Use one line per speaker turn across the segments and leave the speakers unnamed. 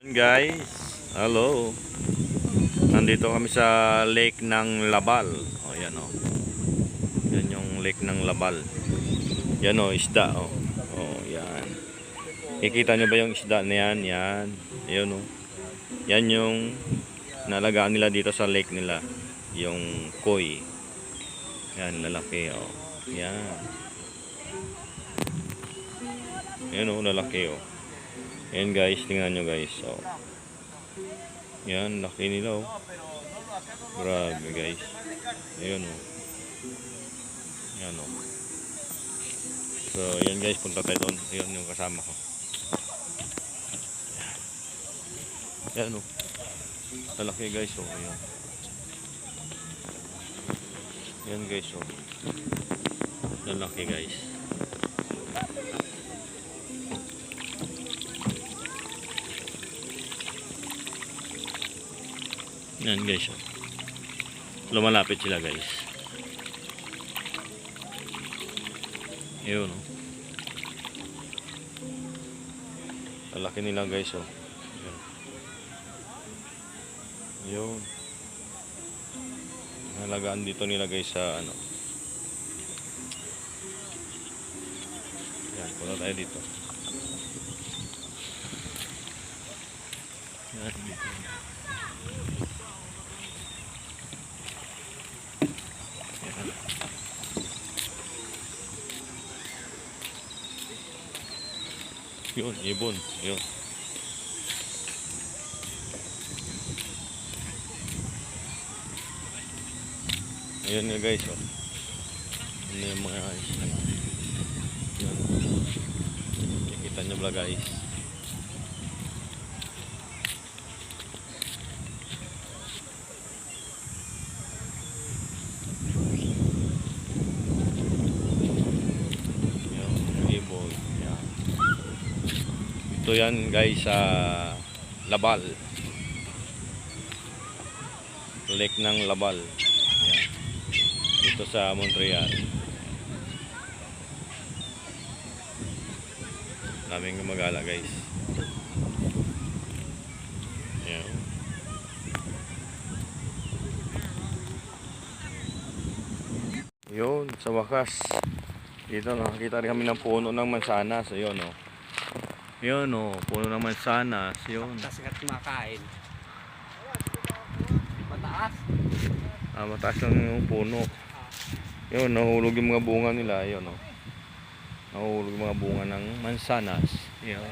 Guys, hello. Nandito kami sa lake ng Labal. O yan o. Yan yung lake ng Labal. Yan o, isda o. O, yan. Kikita nyo ba yung isda na yan? Yan. Yan o. Yan yung nalagaan nila dito sa lake nila. Yung koi. Yan, lalaki o. Yan. Yan o, lalaki o. Ayan guys, tingnan nyo guys. So, yan, laki nila oh. Grabe guys. Ayan oh. Yan oh. So, yan guys, punta tayo doon. Ayan yung kasama ko. Yan oh. Lalaki guys oh. Ayan. Yan guys oh. Lalaki guys. Yan guys. Lumalapit sila guys. Yun oh. Lalaki nila guys oh. Yun. Yun. Halagaan dito nila guys sa ano. Yan, punta tayo dito. Yan. Yun, ibon. Yun. Ayan nga guys, oh. Ano yung mga isla. Yan. Nyo ba guys? Yung ibon. Yan. Ito yan guys sa Labal. Lake ng Labal. Yan. Dito sa Montreal. Daming gumagala guys. Yan. Yun, sa wakas. Dito nakakita rin kami ng puno ng mansanas. Ayun oh. Yun oh, puno ng mansanas. Yun.
Kasi nga kumakain. Mataas.
Ah, mataas lang yung puno. Yun, nahulog yung mga bunga nila. Yun oh. Nahulog yung mga bunga ng mansanas. Yun.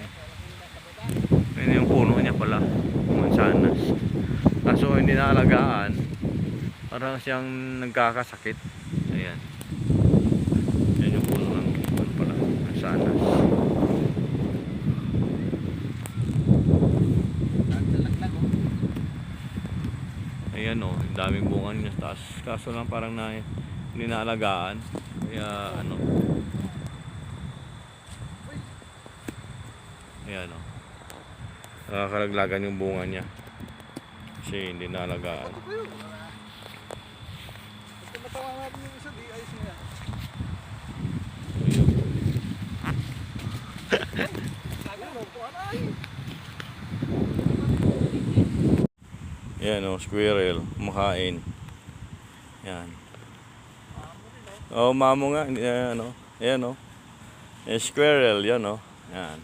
Yun yung puno niya pala. Mansanas. Kaso hindi naalagaan. Parang siyang nagkakasakit. Ayan. Yan yung puno ng ano pala. Mansanas.
Naglalaglag oh.
Ayan o, ang daming bunga niya taas. Kaso lang parang na, hindi. Kaya ano. Ayan o. Nakakalaglagan yung bunga niya. Kasi hindi naalagaan.
Basta matawa natin yung isa, di ayos na yan.
Ayun.
Sabi mo, kuha na ay.
Ayan o, squirrel. Kumakain. Yan. Oh, mamo nga. Ayan o. Ayan o. Eh, squirrel, yan o. Yan.